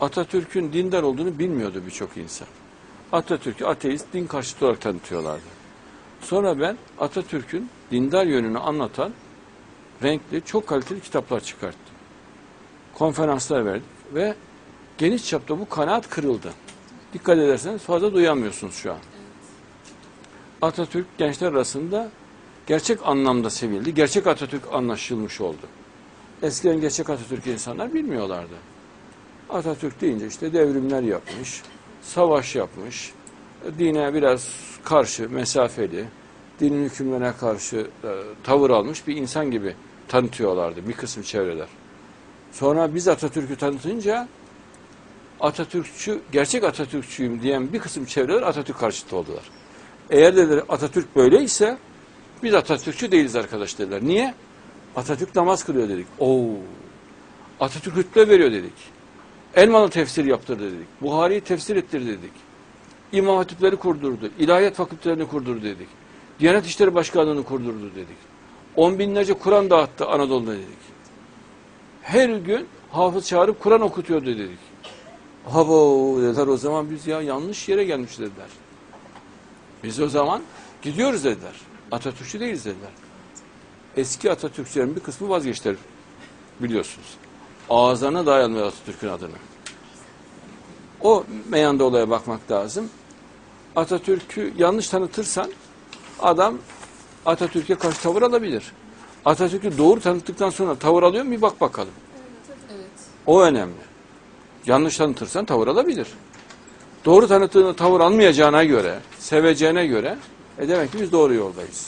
Atatürk'ün dindar olduğunu bilmiyordu birçok insan. Atatürk'ü ateist, din karşıtı olarak tanıtıyorlardı. Sonra ben Atatürk'ün dindar yönünü anlatan renkli, çok kaliteli kitaplar çıkarttım. Konferanslar verdim ve geniş çapta bu kanaat kırıldı. Dikkat ederseniz fazla duyamıyorsunuz şu an. Atatürk gençler arasında gerçek anlamda sevildi. Gerçek Atatürk anlaşılmış oldu. Eskiden gerçek Atatürk insanlar bilmiyorlardı. Atatürk deyince işte devrimler yapmış, savaş yapmış, dine biraz karşı, mesafeli, dinin hükümlerine karşı e, tavır almış bir insan gibi tanıtıyorlardı bir kısım çevreler. Sonra biz Atatürk'ü tanıtınca Atatürkçü, gerçek Atatürkçüyüm diyen bir kısım çevreler Atatürk karşıtı oldular. Eğer dediler Atatürk böyleyse biz Atatürkçü değiliz arkadaş dediler. Niye? Atatürk namaz kılıyor dedik. Oo. Atatürk hutbe veriyor dedik. Elmalı tefsir yaptırdı dedik. Buhari'yi tefsir ettir dedik. İmam hatipleri kurdurdu. İlahiyat fakültelerini kurdurdu dedik. Diyanet İşleri Başkanlığı'nı kurdurdu dedik. On binlerce Kur'an dağıttı Anadolu'da dedik. Her gün hafız çağırıp Kur'an okutuyordu dedik. Habo dediler o zaman biz ya yanlış yere gelmiş dediler. Biz o zaman gidiyoruz dediler. Atatürkçü değiliz dediler. Eski Atatürkçülerin bir kısmı vazgeçtiler biliyorsunuz. Ağızlarına dayanmıyor Atatürk'ün adını. O meyanda olaya bakmak lazım. Atatürk'ü yanlış tanıtırsan adam Atatürk'e karşı tavır alabilir. Atatürk'ü doğru tanıttıktan sonra tavır alıyor mu bir bak bakalım. Evet. O önemli. Yanlış tanıtırsan tavır alabilir. Doğru tanıttığını tavır almayacağına göre, seveceğine göre e demek ki biz doğru yoldayız.